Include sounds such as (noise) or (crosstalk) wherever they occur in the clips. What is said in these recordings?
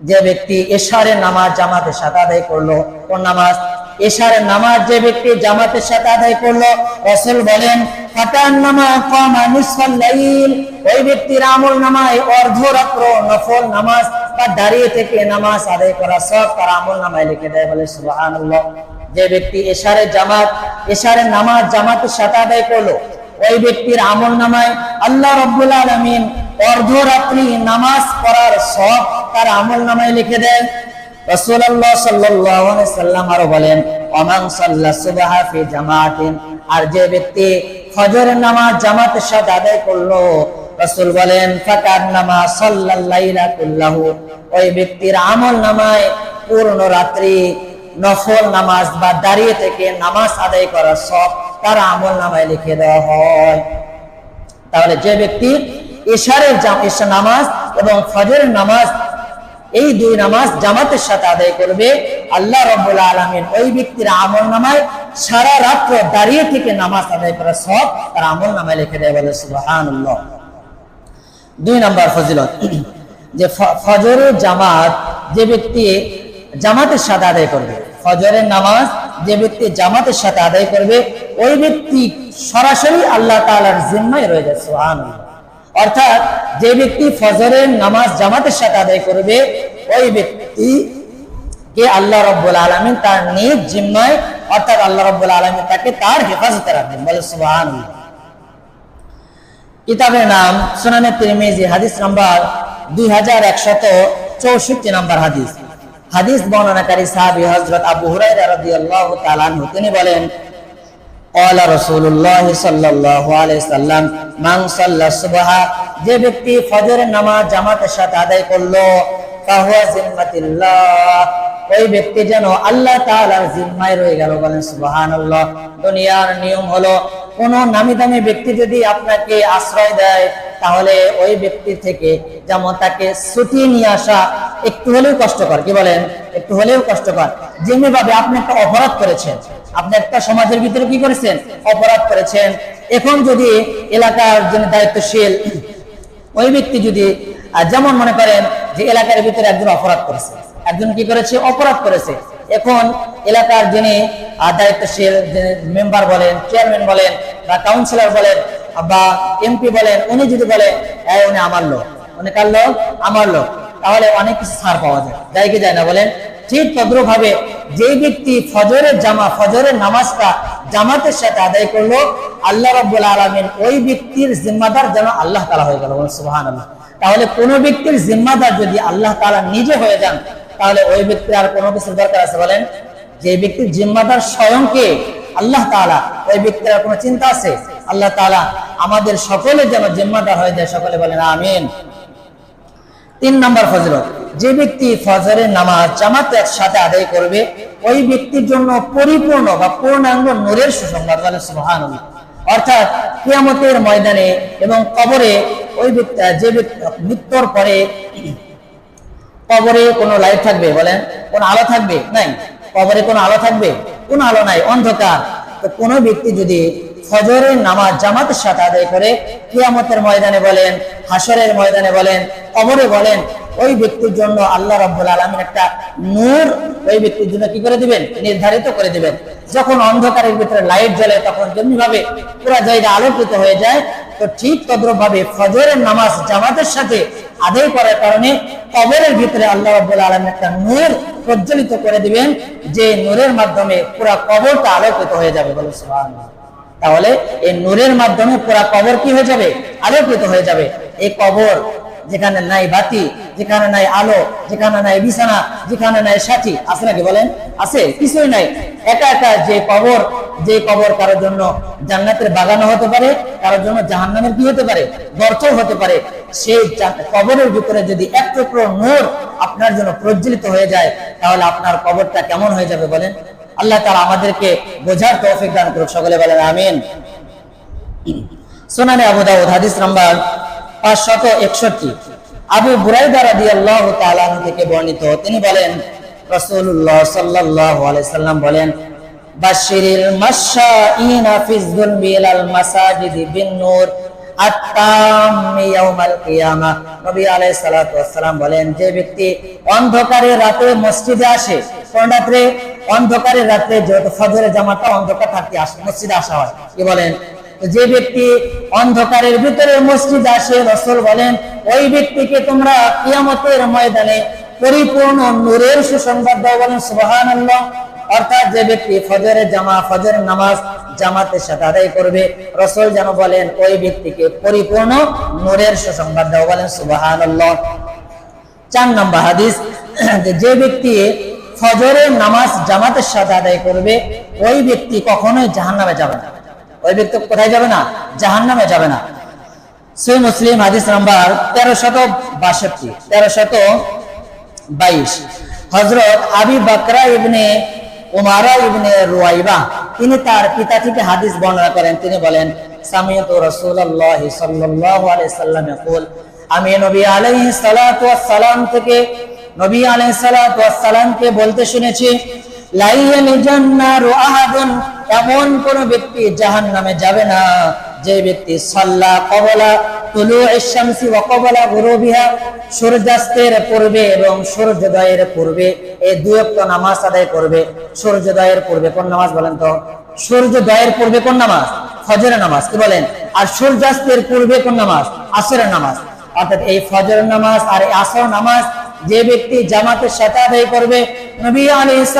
যে ব্যক্তি এশারের নামাজ জামাতের সাথে আদায় করল, কোন নামাজ? এশারের নামাজ যে ব্যক্তি জামাতের সাথে আদায় করল, রসুল বলেন ওই ব্যক্তির নফল নামাজ দাঁড়িয়ে থেকে নামাজ করা সব তার লিখে দেয় বলে যে ব্যক্তি এশারে জামাত এশারে নামাজ জামাতের সাথে আদায় করল ওই ব্যক্তির আমল নামায় আল্লাহ রব্বুল আলমিন অর্ধরাত্রি নামাজ পড়ার সব তার আমল নামায় লিখে দেন। নামাজ আদায় করল বলেন ওই ব্যক্তির আমল নামায় পূর্ণ রাত্রি নফল নামাজ বা দাঁড়িয়ে থেকে নামাজ আদায় করার সব তার আমল নামায় লিখে দেওয়া হয়। তাহলে যে ব্যক্তি ইশারের ইশা নামাজ এবং ফজরের নামাজ, এই দুই নামাজ জামাতের সাথে আদায় করবে। আল্লাহ রব্বুল আলমিন ওই ব্যক্তির আমল নামায় সারা রাত্র দাঁড়িয়ে থেকে নামাজ আদায় করা সব তার আমল নামায় লিখে দেয় বলে সুবহানাল্লাহ। দুই নম্বর ফজিলত, যে ফজরের জামাত যে ব্যক্তি জামাতের সাথে আদায় করবে, ফজরের নামাজ যে ব্যক্তি জামাতের সাথে আদায় করবে, ওই ব্যক্তি সরাসরি আল্লাহ তাআলার জিম্মায় রয়ে সুবহানাল্লাহ। অর্থাৎ যে ব্যক্তি ফজরের নামাজ জামাতের সাথে আদায় করবে, ওই ব্যক্তি কে আল্লাহ রব্বুল আলমিন তার নিজ জিম্মায়, অর্থাৎ আল্লাহ রব্বুল আলমিন তাকে তার হেফাজতে রাখবেন, বলে সুবহানাল্লাহ। কিতাবের নাম সুনানে তিরমিজি, হাদিস নাম্বার দুই হাজার একশত চৌষট্টি নাম্বার হাদিস। হাদিস বর্ণনাকারী সাহাবী হযরত আবু হুরায়রা রাদিয়াল্লাহু তাআলা আনহু তিনি বলেন قال رسول الله صلى الله عليه وسلم من صلى الصبح যে ব্যক্তি ফজরের নামাজ জামাতের সাথে আদায় করলো ফাহুয়া জিম্মাতিল্লাহ ওই ব্যক্তি যেন আল্লাহ তাআলার জিম্মায় রয়ে গেল বলেন সুবহানাল্লাহ দুনিয়ার নিয়ম হলো কোন নামি দামি ব্যক্তি যদি আপনাকে আশ্রয় দেয়, তাহলে ওই ব্যক্তি থেকে যেমন তাকে ছুটিয়ে নিয়ে আসা একটু হলেও কষ্টকর। কি বলেন? একটু হলেও কষ্টকর। যেমনি ভাবে আপনি একটা অপরাধ করেছেন, আপনি একটা সমাজের ভিতরে কি করেছেন? অপরাধ করেছেন। এখন যদি এলাকার যিনি দায়িত্বশীল, ওই ব্যক্তি যদি যেমন মনে করেন যে এলাকার ভিতরে একজন অপরাধ করেছে, একজন কি করেছে? অপরাধ করেছে। এখন এলাকার যিনি দায়িত্বশীল মেম্বার বলেন চেয়ারম্যান বলেন বা কাউন্সিলর বলেন বা এমপি বলেন উনি যদি "এই, উনি আমার লোক উনি কার লোক? আমার লোক। তাহলে অনেক কিছু ছাড় পাওয়া যায়। যায় কি যায় না বলেন? ঠিক তদ্রুপভাবে যে ব্যক্তি ফজরের জামা ফজরের নামাজটা জামাতের সাথে আদায় করল আল্লাহ রাব্বুল আলামিন ওই ব্যক্তির জিম্মাদার যেন আল্লাহ তালা হয়ে গেল বলুন সুবহানাল্লাহ। তাহলে কোন ব্যক্তির জিম্মাদার যদি আল্লাহ তালা নিজে হয়ে যান তাহলে ওই ব্যক্তির আর কোনো কিছু দরকার আছে বলেন? যে ব্যক্তির জিম্মাদার স্বয়ংকে আল্লাহ তাআলা, ওই ব্যক্তির আর কোনো চিন্তা আছে? আল্লাহ তাআলা আমাদের সকলের যেন জিম্মাদার হয়ে যায়, সকলে বলেন আমিন। তিন নম্বর ফজলত, যে ব্যক্তি ফজরের নামাজ জামাতের সাথে আদায় করবে, ওই ব্যক্তির জন্য পরিপূর্ণ বা পূর্ণাঙ্গ নূরের সুসংবাদ বলে সুবহানাল্লাহ। অর্থাৎ কিয়ামতের ময়দানে এবং কবরে ওই ব্যক্তি যে ব্যক্তি মৃত্যুর পরে কবরে কোনো লাইট থাকবে বলেন? কোন আলো থাকবে? নাই। কবরে কোন আলো থাকবে? কোন আলো নাই, অন্ধকার। তো কোনো ব্যক্তি যদি ফজরের নামাজ জামাতের সাথে আদায় করে কিয়ামতের ময়দানে বলেন হাসরের ময়দানে বলেন, কবরে বলেন, ওই ব্যক্তির জন্য আল্লাহ রব্বুল আলমিন একটা নূর ওই ব্যক্তির জন্য কি করে দিবেন? নির্ধারিত করে দিবেন। যখন অন্ধকারের ভিতরে লাইট জ্বলে তখন যেমনি ভাবে পুরো জায়গা আলোকিত হয়ে যায়, তো ঠিক তদ্রুপ ভাবে ফজরের নামাজ জামাতের সাথে আদায় করার কারণে কবরের ভিতরে আল্লাহ রাব্বুল আলামিন একটা নূর প্রজ্বলিত করে দিবেন, যে নূরের মাধ্যমে পুরা কবরটা আলোকিত হয়ে যাবে বলে সুবহানাল্লাহ। তাহলে এই নূরের মাধ্যমে পুরো কবর কি হয়ে যাবে? আলোকিত হয়ে যাবে। এই কবর যেখানে নাই বাতি, যেখানে নাই আলো, যেখানে নাই বিছানা, যেখানে নাই সাথী, আছে নাকি বলেন? আছে, কিছুই নাই। একা একা যে কবর যে কবর কারোর জন্য জান্নাতের বাগানো হতে পারে, কারোর জন্য জাহান্নামের কি হতে পারে? গর্ত হতে পারে। সেই কবরের ভিতরে যদি এক টুকরো নূর আপনার জন্য প্রজ্বলিত হয়ে যায়, তাহলে আপনার কবরটা কেমন হয়ে যাবে বলেন? আল্লাহ তারা আমাদেরকে বোঝার তৌফিক দান করুক, সকলে বলেন আমিন। সোনানে আবু দাউদ, হাদিস নাম্বার পাঁচশত একষট্টি। আবু বুরাইদা রাদিয়াল্লাহু তাআলা থেকে বর্ণিত, তিনি বলেন, রাসূলুল্লাহ সাল্লাল্লাহু আলাইহি সাল্লাম বলেন বাশিরিল মাশাইনা ফিজ যুলমি ইলাল মাসাজিদি বিন নূর যে ব্যক্তি রাতে জামাতটা অন্ধকার থাকতে আসে, মসজিদে আসা হয়। কি বলেন? যে ব্যক্তি অন্ধকারের ভিতরে মসজিদ আসে, রসুল বলেন, ওই ব্যক্তিকে তোমরা কিয়ামতের ময়দানে পরিপূর্ণ নূরের সুসংবাদ দাও। বলেন, সুবহানাল্লাহ। অর্থাৎ যে ব্যক্তি ফজরের জামা, ফজরের নামাজ জামাতের সাথে আদায় করবে, রসুল যেন বলেন, ওই ব্যক্তিকে পরিপূর্ণ নূরের সুসংবাদ দাও বলেন, সুবহানাল্লাহ। চার নম্বর হাদিস, যে ব্যক্তি ফজরের নামাজ জামাতের সাথে আদায় করবে, ওই ব্যক্তি কখনোই জাহান্নামে যাবে না। ওই ব্যক্তি কোথায় যাবে না? জাহান্নামে যাবে না। সই মুসলিম হাদিস নাম্বার তেরো শত বাষট্টি তেরো শত বাইশ। হজরত আবি বাকরা ইবনে উমারা ইবনে রুয়াইবা, তিনি তার পিতা থেকে হাদিস বর্ণনা করেন। তিনি বলেন রাসূলুল্লাহ সাল্লাল্লাহু আলাইহি আমি নবী আলাইহিস সালাতু থেকে, নবী সালাতু বলতে শুনেছি লাইয়াল জান্নারু আহাদুন, এমন কোন ব্যক্তি জাহান্নামে যাবে না। যে ব্যক্তি সাল্লা কবলা তুলু শামসি ওয়া কবলা গুরুবিহা সূর্যাস্তের পূর্বে এবং সূর্যোদয়ের পূর্বে এই দুই ওয়াক্ত নামাজ আদায় করবে। সূর্যোদয়ের পূর্বে কোন নামাজ বলেন তো? সূর্যোদয়ের পূর্বে কোন নামাজ? ফজরের নামাজ, কি বলেন? আর সূর্যাস্তের পূর্বে কোন নামাজ? আসরের নামাজ। অর্থাৎ এই ফজর নামাজ আর এই আসর নামাজ যে ব্যক্তি জামাতের সাথে আদায় করবে নবী ওয়াস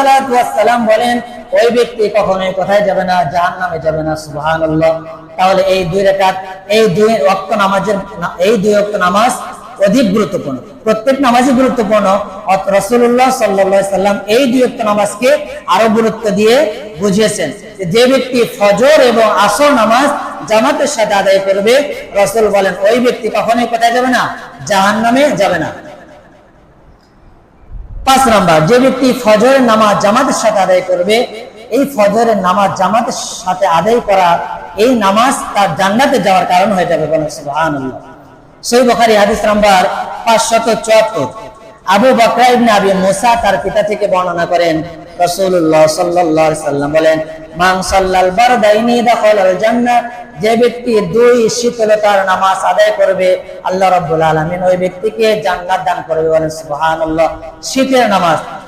সালাম বলেন, ওই ব্যক্তি কখনোই কোথায় যাবে না? জাহান্নামে যাবে না, সুবহানাল্লাহ। তাহলে এই দুই রাকাত, এই দুই ওয়াক্ত নামাজের এই দুই ওয়াক্ত নামাজ অধিক গুরুত্বপূর্ণ। প্রত্যেক নামাজই গুরুত্বপূর্ণ রসুল্লাহ সাল্লা সাল্লাম এই দুই ওয়াক্ত নামাজকে আরও গুরুত্ব দিয়ে বুঝিয়েছেন যে ব্যক্তি ফজর এবং আসর নামাজ জামাতের সাথে আদায় করবে, রসুল বলেন, ওই ব্যক্তি কখনোই কোথায় যাবে না? জাহান্নামে যাবে না। পাঁচ নাম্বার, যে ব্যক্তি ফজরের নামাজ জামাতের সাথে আদায় করবে, এই ফজরের নামাজ জামাতের সাথে আদায় করা, এই নামাজ তার জান্নাতে যাওয়ার কারণ হয়ে যাবে সেই সই বখারি হাদিস নাম্বার পাঁচশত চুয়াত্তর। আবু বকরা মুসা তার পিতা থেকে বর্ণনা করেন।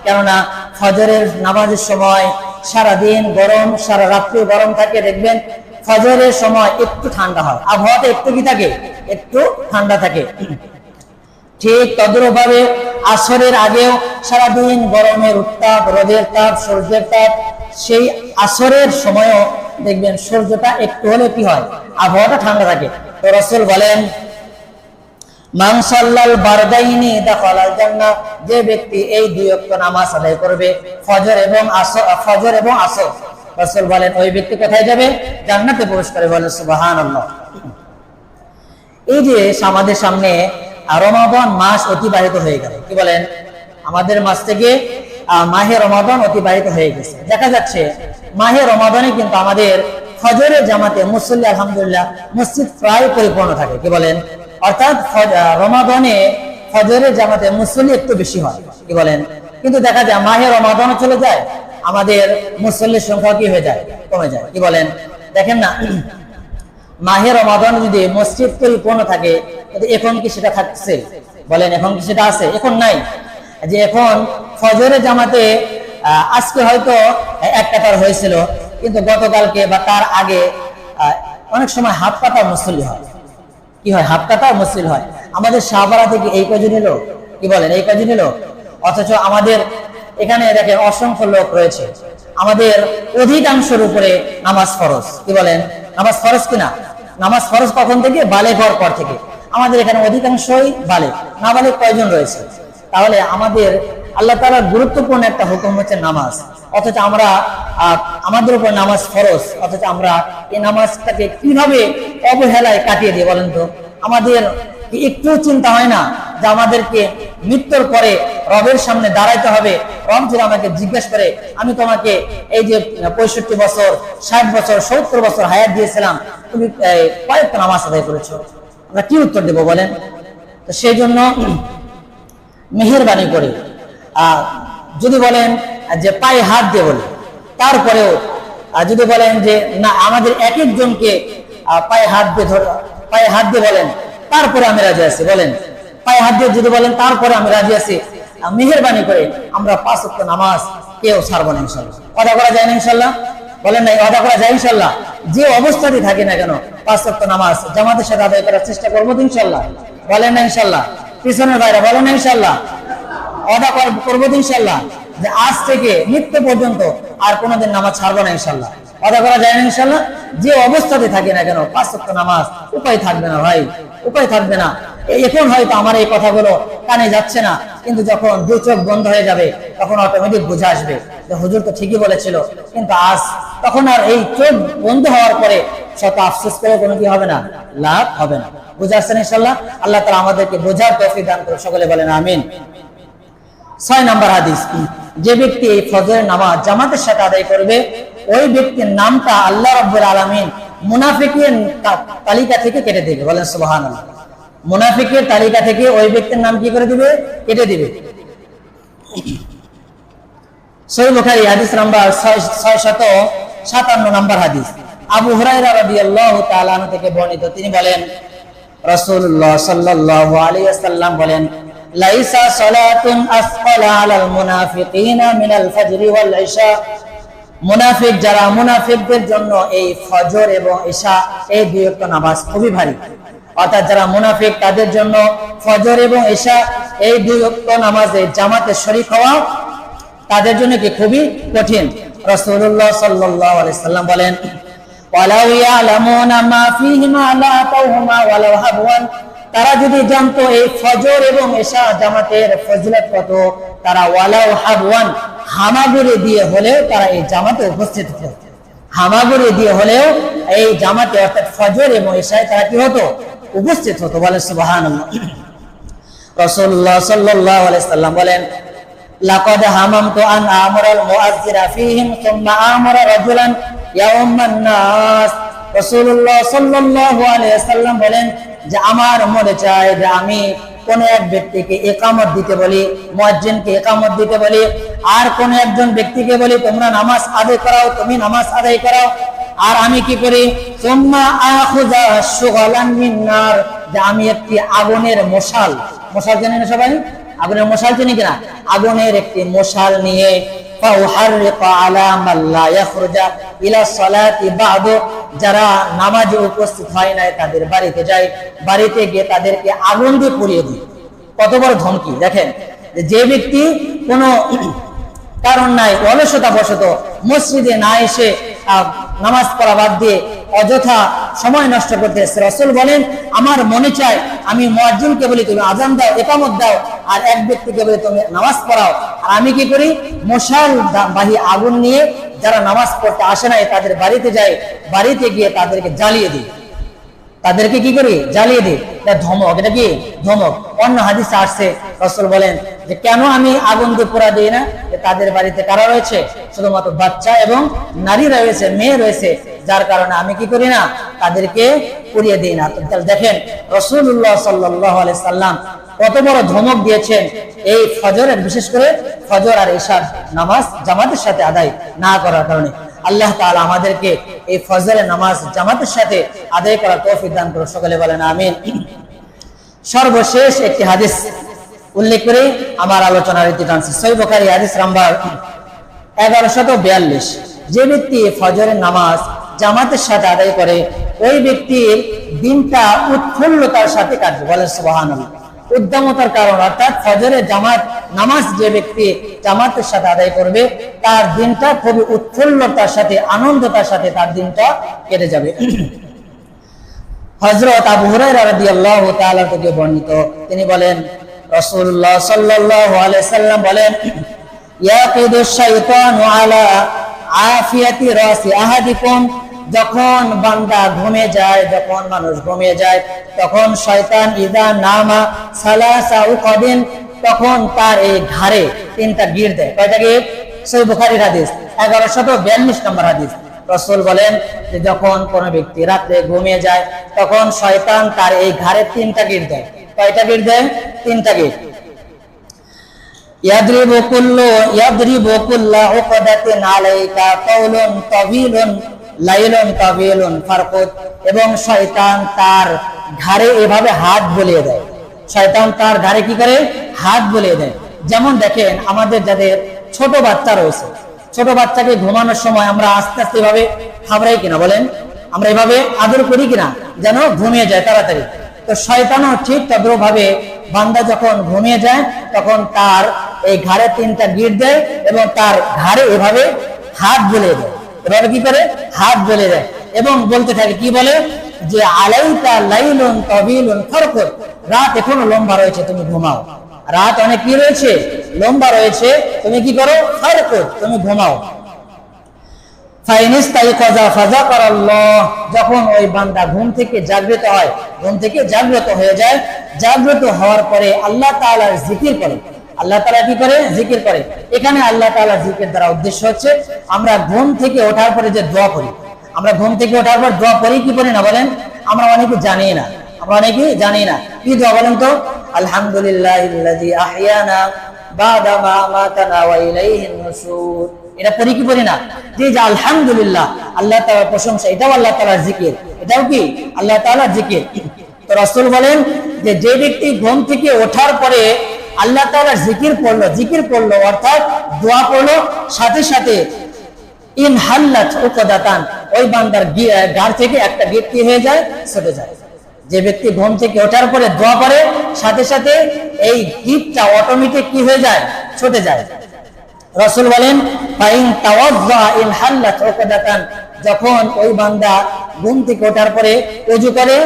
কেননা ফজরের নামাজের সময় সারা দিন গরম, সারা রাত্রি গরম থাকে, দেখবেন ফজরের সময় একটু ঠান্ডা হয়। আবহাওয়াটা একটু কি থাকে? একটু ঠান্ডা থাকে। ঠিক তদ্রুপভাবে আসরের আগেও সারাদিন গরমের উত্তাপ, রোদের তাপ, সূর্যের তাপ, সেই আসরের সময়ও দেখবেন সূর্যটা একটু হলে কি হয়? আবহাওয়াটা ঠান্ডা থাকে। তো রসুল বলেন মানসাল্লাল বারদাইনি যে ব্যক্তি এই দুই নামাজ আদায় করবে, ফজর এবং আসর, ফজর এবং আসর। রাসূল বলেন, ওই ব্যক্তি কোথায় যাবে? জান্নাতে প্রবেশ করে বলেন সুবহানাল্লাহ। এই যে আমাদের সামনে রমাদান মাস অতিবাহিত হয়ে গেল। কি বলেন? আমাদের মাস থেকে মাহে রমাদান অতিবাহিত হয়ে গেছে। দেখা যাচ্ছে মাহে রমাদানে কিন্তু আমাদের ফজরের জামাতে মুসল্লি আলহামদুলিল্লাহ মসজিদ প্রায় পরিপূর্ণ থাকে। কি বলেন? অর্থাৎ আহ, ফজরের জামাতে মুসল্লি একটু বেশি হয়। কি বলেন? কিন্তু দেখা যায় মাহে রমাদানও চলে যায় আমাদের মুসল্লির সংখ্যা কি হয়ে যায়? কমে যায়। কি বলেন? দেখেন না মাহের রমাদান যদি মসজিদ পরিপূর্ণ থাকে এখন কি সেটা থাকছে? বলেন, এখন কি সেটা আছে? এখন নাই। যে এখন ফজরের জামাতে আজকে হয়তো এক কাতার হয়েছিল, কিন্তু গতকালকে বা তার আগে অনেক সময় হাত পাতা মুসল্লি হয়। কি হয়? হাত কাটা মুসলিল হয়। আমাদের শাহবারা থেকে এই কজন এলো? কি বলেন, এই কজন এলো? অথচ আমাদের এখানে দেখেন অসংখ্য লোক রয়েছে। আমাদের অধিকাংশের উপরে নামাজ ফরজ। কি বলেন? নামাজ ফরজ কিনা? নামাজ ফরজ কখন থেকে? বালে হওয়ার পর থেকে। আমাদের এখানে অধিকাংশই বালে না বালে কয়জন রয়েছে? তাহলে আমাদের আল্লাহ তাআলার গুরুত্বপূর্ণ একটা হুকুম হচ্ছে নামাজ। অথচ আমরা আমাদের উপর নামাজ ফরজ। অথচ আমরা এই নামাজটাকে কীভাবে অবহেলায় কাটিয়ে দিই বলেন তো? আমাদের একটু চিন্তা হয় না যে আমাদেরকে মৃত্যুর পরে রবের সামনে দাঁড়াইতে হবে? রব যদি আমাকে জিজ্ঞেস করে, আমি তোমাকে এই যে পঁয়ষট্টি বছর, ষাট বছর, সত্তর বছর হায়াত দিয়েছিলাম, তুমি কয়েকটা নামাজ আদায় করেছ? আমরা কি উত্তর দেবো বলেন? তো সেই জন্য মেহরবানি করে আহ, যদি বলেন যে পায়ে হাত দিয়ে বলে তারপরেও যদি বলেন যে না আমাদের এক একজনকে পায়ে হাত দিয়ে ধর পায়ে হাত দিয়ে বলেন তারপরে আমি রাজি আছি বলেন। পায়ে হাত দিয়ে যদি বলেন তারপরে আমি রাজি আছি। মেহেরবানি করে আমরা পাঁচ নামাজ কেউ ছাড়বো না ইনশাল্লাহ। কথা করা যায় না ইনশাল্লাহ? বলেন নাই কথা করা যায় ইনশাল্লাহ। যে অবস্থাতে থাকি না কেন, পাঁচ ওয়াক্ত নামাজ, জামাতের সাথে আদায় করার চেষ্টা করব তো ইনশাল্লাহ। বলেন না ইনশাল্লাহ। পিছনের বাইরে বলেন না ইনশাল্লাহ। অদা করব তো ইনশাল্লাহ। যে আজ থেকে মৃত্যু পর্যন্ত আর কোনোদিন নামাজ ছাড়বো না ইনশাল্লাহ। অদা করা যায় না ইনশাল্লাহ? যে অবস্থাতে থাকি না কেন, পাঁচ সপ্তাহ নামাজ, উপায় থাকবে না ভাই, উপায় থাকবে না। এখন হয়তো আমার এই কথাগুলো কানে যাচ্ছে না? কিন্তু যখন দু চোখ বন্ধ হয়ে যাবে, তখন অটোমেটিক বুঝে আসবে যে হুজুর তো ঠিকই বলেছিল। কিন্তু আজ তখন আর এই চোখ বন্ধ হওয়ার পরে শত আফসোস করে কোনো কি হবে না? লাভ হবে না। বুঝে আসছেন ইনশাল্লাহ আল্লাহ তালা আমাদেরকে বোঝার তৌফিক দান করে সকলে বলেন আমিন। ছয় নম্বর হাদিস, যে ব্যক্তি এই ফজরের নামাজ জামাতের সাথে আদায় করবে, ওই ব্যক্তির নামটা আল্লাহ রব্বুল আলমিন মুনাফিকের তালিকা থেকে কেটে দেবে। বলেন সুবাহান মুনাফিকের তালিকা থেকে ওই ব্যক্তির নাম কি করে দিবে? কেটে দিবে। মুনাফিক যারা মুনাফিকদের জন্য এই ফজর এবং ঈশা, এই দুই নামাজ খুবই ভারী। অর্থাৎ যারা মুনাফিক, তাদের জন্য ফজর এবং ঈশা, এই দুই ওয়াক্ত নামাজে জামাতে শরীক হওয়া তাদের জন্য কি খুবই কঠিন। আলাইহি সাল্লাম বলেন তারা যদি জানতো এই ফজর এবং এশা জামাতের ফজিলত কত, তারা ওয়ালাউ হাবওয়ান, হামাগুড়ি দিয়ে হলেও তারা এই জামাতে উপস্থিত হতো। হামাগুড়ি দিয়ে হলেও এই জামাতে অর্থাৎ ফজর এবং এশায় তারা কি হতো? উপস্থিত হতো, বলে আলাইহি সাল্লাম বলেন, যে আমার মনে চায় যে আমি কোন এক ব্যক্তিকে একামত দিতে বলি, মুয়াজ্জিনকে একামত দিতে বলি, আর কোন একজন ব্যক্তিকে বলি, তোমরা নামাজ আদায় করাও, তুমি নামাজ আদায় করাও। আর আমি কি করি? আমি একটি আগুনের মশাল। মশাল জানি না সবাই? আগুনের মশাল চিনি কিনা? আগুনের একটি মশাল নিয়ে যারা নামাজে উপস্থিত হয় নাই, তাদের বাড়িতে যায় বাড়িতে গিয়ে তাদেরকে আগুন দিয়ে পুড়িয়ে দিই। কত বড় ধমকি, দেখেন? যে ব্যক্তি কোনো কারণ নাই অলসতা বশত মসজিদে না এসে নামাজ পড়া বাদ দিয়ে অযথা সময় নষ্ট করতে এসছে। রসুল বলেন, আমার মনে চায় আমি মুয়াজ্জিনকে বলি, তুমি আজান দাও, একামত দাও, আর এক ব্যক্তিকে বলি, তুমি নামাজ পড়াও। আর আমি কি করি? মশাল বাহী আগুন নিয়ে যারা নামাজ পড়তে আসে নাই, তাদের বাড়িতে যায় বাড়িতে গিয়ে তাদেরকে জ্বালিয়ে দিই। তাদেরকে কি করি? জ্বালিয়ে দিই। ধমক, এটা কি? ধমক। অন্য হাদিসে আসছে, রসুল বলেন যে, কেন আমি আগুন দিয়ে পোড়া দিই না? তাদের বাড়িতে কারা রয়েছে? শুধুমাত্র বাচ্চা এবং নারী রয়েছে, মেয়ে রয়েছে। যার কারণে আমি কি করি না? তাদেরকে পুড়িয়ে দিই না। দেখেন রসুল্লাহ সাল্লাহ সাল্লাম কত বড় ধমক দিয়েছেন এই ফজরের, বিশেষ করে ফজর আর ঈশার নামাজ জামাতের সাথে আদায় না করার কারণে। আল্লাহ তাআলা আমাদেরকে এই ফজরের নামাজ জামাতের সাথে আদায় করার তৌফিক দান করুন। সকলে বলেন আমিন। সর্বশেষ একটি হাদিস উল্লেখ করে আমার আলোচনার রীতি টানছি সই বখারি হাদিস নাম্বার এগারোশত বিয়াল্লিশ। যে ব্যক্তি ফজরের নামাজ জামাতের সাথে আদায় করে, ওই ব্যক্তির দিনটা উৎফুল্লতার সাথে কাটবে। বলেন সুবহানাল্লাহ। উদ্যমতার কারণ, অর্থাৎ ফজরের জামাত, নামাজ যে ব্যক্তি জামাতের সাথে আদায় করবে, তার দিনটা খুবই উৎফুল্লতার সাথে, আনন্দতার সাথে তার দিনটা কেটে যাবে। (clears throat) হযরত আবু তাআলা থেকে বর্ণিত, তিনি বলেন, রাসূলুল্লাহ সাল্লাল্লাহু সাল্লাম বলেন (clears throat) ইয়াকিদু শাইতানু আফিয়াতি রাসি আহাদিকুম যখন বান্দা ঘুমে যায়, যখন মানুষ ঘুমে যায়, তখন শয়তান ইদা নামা সালাসা কদিন তখন তার এই ঘাড়ে তিনটা গির দেয়। কয়টা গির? সেই বুখারির হাদিস, এগারোশত বিয়াল্লিশ নম্বর হাদিস। রসুল বলেন যে, যখন কোনো ব্যক্তি রাত্রে ঘুমিয়ে যায়, তখন শয়তান তার এই ঘাড়ে তিনটা গির দেয়। কয়টা গির দেয়? তিনটা গির। ইয়াদ্রিবু কুল্লু, ইয়াদ্রিবু উকদাতিন আলাইকা কাউলুন তাবিলুন। লাইলুন তাবিলুন ফারকুত, এবং শয়তান তার ঘাড়ে এভাবে হাত বলিয়ে দেয়। শয়তান তার ঘাড়ে কি করে? হাত বলিয়ে দেয়। যেমন দেখেন, আমাদের যাদের ছোট বাচ্চা রয়েছে, ছোট বাচ্চাকে ঘুমানোর সময় আমরা আস্তে আস্তে এভাবে খাবড়াই কিনা বলেন? আমরা এভাবে আদর করি কিনা? যেন ঘুমিয়ে যায় তাড়াতাড়ি। তো শয়তানও ঠিক তদ্রুপ ভাবে বান্দা যখন ঘুমিয়ে যায়, তখন তার এই ঘাড়ে তিনটা গিট দেয় এবং তার ঘাড়ে এভাবে হাত বলে দেয়। এভাবে কি করে? হাত বলে দেয়। এবং বলতে থাকে, কি বলে? যে, আলাইকা লাইলুন তবিলুন ফরকুত রাত এখনও লম্বা রয়েছে, তুমি ঘুমাও। রাত অনেক কি রয়েছে? লম্বা রয়েছে। তুমি কি করো? ফরকুত তুমি ঘুমাও। যখন ওই বান্দা ঘুম থেকে জাগ্রত হয়, ঘুম থেকে জাগ্রত হয়ে যায়, জাগ্রত হওয়ার পরে আল্লাহ তাআলার জিকির করে। আল্লাহ তালা কি করে? জিকির করে। এখানে আল্লাহ তাআলার জিকির দ্বারা উদ্দেশ্য হচ্ছে, আমরা ঘুম থেকে ওঠার পরে যে দোয়া করি। আমরা ঘুম থেকে ওঠার পর দোয়া করি, কি করি না বলেন? আমরা অনেকে জানি না। আমরা অনেকে জানি না। কি দোয়া বলেন তো? আলহামদুলিল্লাহ এটা পড়ি কি পড়ি না? যে আলহামদুলিল্লাহ, আল্লাহ তাআলার প্রশংসা, এটাও আল্লাহ তাআলার জিকির। এটাও কি? আল্লাহ তাআলার জিকির। তো রাসূল বলেন যে যে ব্যক্তি ঘুম থেকে ওঠার পরে আল্লাহ তালা জিকির পড়ল জিকির পড়ল অর্থাৎ দোয়া পড়ল সাথে সাথে ইন হাল্লাত উকদাতান, ওই বান্দার গাড় থেকে একটা ব্যক্তি হয়ে যায়, ছুটে যায়। যে ব্যক্তি ঘুম থেকে ওঠার পরে দোয়া পরে সাথে সাথে এই গিটটা অটোমেটিক কি হয়ে যায়? ছুটে যায়। রসুল বলেন যখন ওই বান্দা ঘুম থেকে ওঠার পরে ওযু করে,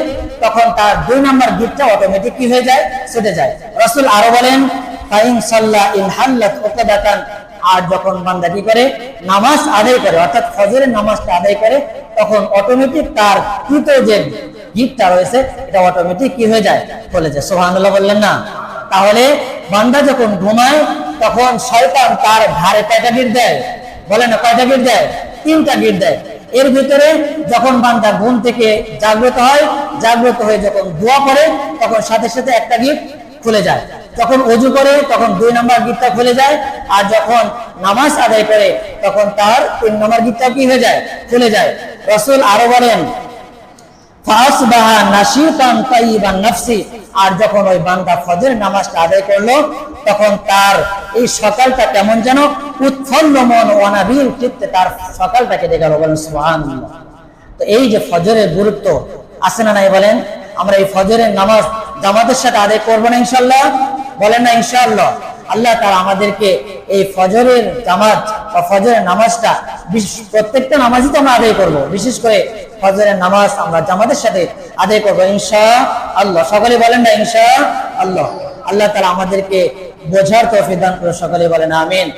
তখন তার দুই নম্বর গিটটা অটোমেটিক কি হয়ে যায়? ছুটে যায়। রসুল আরও বলেন, ফাইন সাল্লা ইন হাল্লাত উকদাতান। আর যখন বান্দা কি করে? নামাজ আদায় করে, অর্থাৎ ফজরের নামাজটা আদায় করে, তখন অটোমেটিক তার কৃত যে গিফটটা রয়েছে, এটা অটোমেটিক কি হয়ে যায়? বলে যায়। বললেন না। তাহলে বান্দা যখন ঘুমায় তখন শয়তান তার ঘাড়ে কয়টা গিট দেয়? বলে না, কয়টা গিট দেয়? তিনটা গিট দেয়। এর ভিতরে যখন বান্দা ঘুম থেকে জাগ্রত হয়, জাগ্রত হয়ে যখন দোয়া করে, তখন সাথে সাথে একটা গিট খুলে যায়। যখন অজু করে, তখন দুই নম্বর গিটটা খুলে যায়। আর যখন নামাজ আদায় করে, তখন তার তিন নম্বর গিটটা কি হয়ে যায়? খুলে যায়। রসুল আরও বলেন আর যখন ওই বান্দা ফজর নামাজটা আদায় করল, তখন তার এই সকালটা কেমন যেন উৎফন্ন মন অনাবিল চিত্তে তার সকালটা কেটে গেল বলেন সুহান তো এই যে ফজরের গুরুত্ব আছে না নাই বলেন? আমরা এই ফজরের নামাজ জামাতের সাথে আদায় করব না ইনশাল্লাহ বলেন না ইনশাআল্লাহ। আল্লাহ তারা আমাদেরকে এই ফজরের জামাত বা ফজরের নামাজটা প্রত্যেকটা নামাজই তো আমরা আদায় করব। বিশেষ করে ফজরের নামাজ আমরা জামাতের সাথে আদায় করব। ইনশা আল্লাহ। সকলে বলেন না ইনশা আল্লাহ? আল্লাহ তারা আমাদেরকে বোঝার তো দান করে সকলে বলেন আমিন।